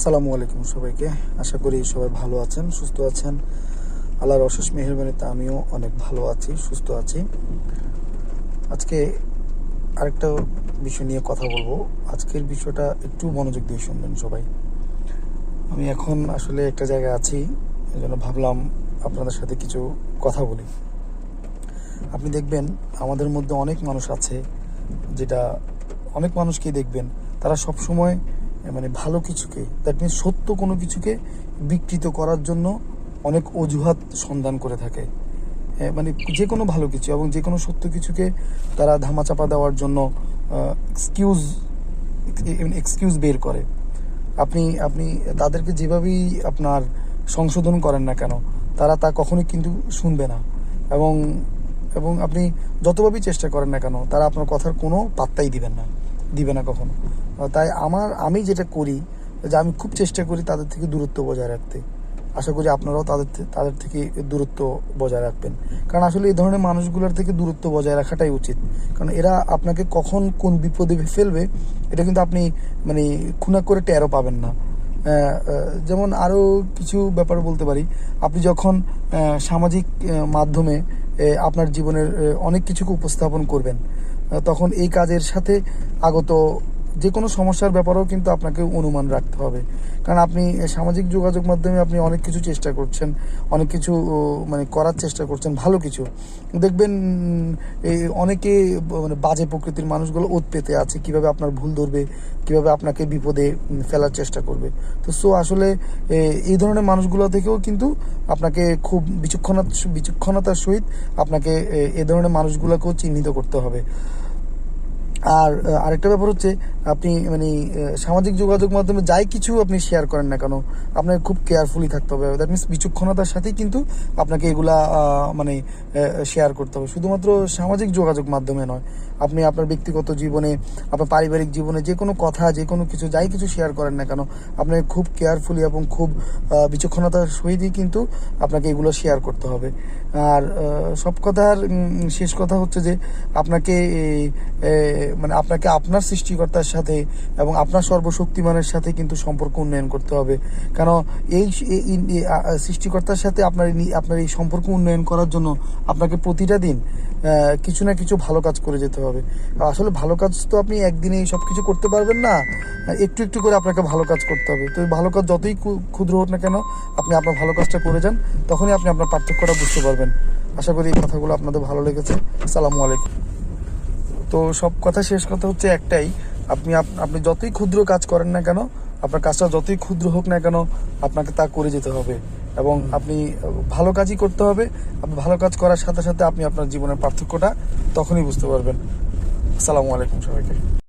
আসসালামু আলাইকুম সবাইকে। আশা করি সবাই ভালো আছেন, সুস্থ আছেন। আল্লাহর অশেষ মেহরবানিতে আমিও অনেক ভালো আছি, সুস্থ আছি। আজকে আরেকটা বিষয় নিয়ে কথা বলব। আজকের বিষয়টা একটু মনোযোগ দিয়ে শুনবেন সবাই। আমি এখন আসলে একটা জায়গায় আছি এই জন্য ভাবলাম আপনাদের সাথে কিছু কথা বলি। আপনি দেখবেন আমাদের মধ্যে অনেক মানুষ আছে, যেটা অনেক মানুষকেই দেখবেন। তারা সব সময় মানে ভালো কিছুকে দ্যাট মিনস সত্য কোনো কিছুকে বিকৃত করার জন্য অনেক অজুহাত সন্ধান করে থাকে। হ্যাঁ, মানে যে কোনো ভালো কিছু এবং যে কোনো সত্য কিছুকে তারা ধামাচাপা দেওয়ার জন্য এক্সকিউজ এক্সকিউজ বের করে। আপনি আপনি তাদেরকে যেভাবেই আপনার সংশোধন করেন না কেন তারা তা কখনোই কিন্তু শুনবে না। এবং এবং আপনি যতভাবেই চেষ্টা করেন না কেন তারা আপনার কথার কোনো পাত্তাই দিবেন না। দিবে না কখনো। তাই আমার, আমি যেটা করি, যে আমি খুব চেষ্টা করি তাদের থেকে দূরত্ব বজায় রাখতে। আশা করি আপনারাও তাদের তাদের থেকে দূরত্ব বজায় রাখবেন। কারণ আসলে এই ধরনের মানুষগুলোর থেকে দূরত্ব বজায় রাখাটাই উচিত। কারণ এরা আপনাকে কখন কোন বিপদে ফেলবে, এটা কিন্তু আপনি মানে খুনা করে টেরও পাবেন না। যেমন আরও কিছু ব্যাপার বলতে পারি। আপনি যখন সামাজিক মাধ্যমে আপনার জীবনের অনেক কিছুকে উপস্থাপন করবেন তখন এই কাজের সাথে আগত যে কোনো সমস্যার ব্যাপারেও কিন্তু আপনাকে অনুমান রাখতে হবে। কারণ আপনি সামাজিক যোগাযোগ মাধ্যমে আপনি অনেক কিছু চেষ্টা করছেন, অনেক কিছু মানে করার চেষ্টা করছেন, ভালো কিছু। দেখবেন এই অনেকে মানে বাজে প্রকৃতির মানুষগুলো ওত পেতে আছে, কীভাবে আপনার ভুল ধরবে, কীভাবে আপনাকে বিপদে ফেলার চেষ্টা করবে। তো, সো আসলে এই ধরনের মানুষগুলো থেকেও কিন্তু আপনাকে খুব বিচক্ষণতা বিচক্ষণতার সহিত আপনাকে এ ধরনের মানুষগুলোকেও চিহ্নিত করতে হবে। আর আরেকটা ব্যাপার হচ্ছে, আপনি মানে সামাজিক যোগাযোগ মাধ্যমে যাই কিছু আপনি শেয়ার করেন না কেন, আপনাকে খুব কেয়ারফুলি থাকতে হবে। দ্যাট মিনস বিচক্ষণতার সাথেই কিন্তু আপনাকে এগুলা মানে শেয়ার করতে হবে। শুধুমাত্র সামাজিক যোগাযোগ মাধ্যমে নয়, আপনি আপনার ব্যক্তিগত জীবনে, আপনার পারিবারিক জীবনে যে কোনো কথা, যে কোনো কিছু, যাই কিছু শেয়ার করেন না কেন আপনাকে খুব কেয়ারফুলি এবং খুব বিচক্ষণতার সহিতই কিন্তু আপনাকে এগুলো শেয়ার করতে হবে। আর সব কথার শেষ কথা হচ্ছে যে, আপনাকে মানে আপনাকে আপনার সৃষ্টিকর্তার সাথে এবং আপনার সর্বশক্তিমানের সাথে কিন্তু সম্পর্ক উন্নয়ন করতে হবে। কারণ এই সৃষ্টিকর্তার সাথে আপনার আপনার এই সম্পর্ক উন্নয়ন করার জন্য আপনাকে প্রতিটা দিন কিছু না কিছু ভালো কাজ করে যেতে হবে। আসলে ভালো কাজ তো আপনি একদিনেই সব কিছু করতে পারবেন না একটু একটু করে আপনাকে ভালো কাজ করতে হবে। তো ভালো কাজ যতই ক্ষু- ক্ষুদ্র হোক না কেন, আপনি আপনার ভালো কাজটা করে যান, তখনই আপনি আপনার পার্থক্যটা বুঝতে পারবেন। আশা করি এই কথাগুলো আপনাদের ভালো লেগেছে। আসসালামু আলাইকুম। তো সব কথা শেষ কথা হচ্ছে একটাই। আপনি আপনি যতই ক্ষুদ্র কাজ করেন না কেন আপনার কাজটা যতই ক্ষুদ্র হোক না কেন আপনাকে তা করে যেতে হবে। এবং আপনি ভালো কাজই করতে হবে। আপনি ভালো কাজ করার সাথে সাথে আপনি আপনার জীবনের পার্থক্যটা তখনই বুঝতে পারবেন। আসসালামু আলাইকুম সবাইকে।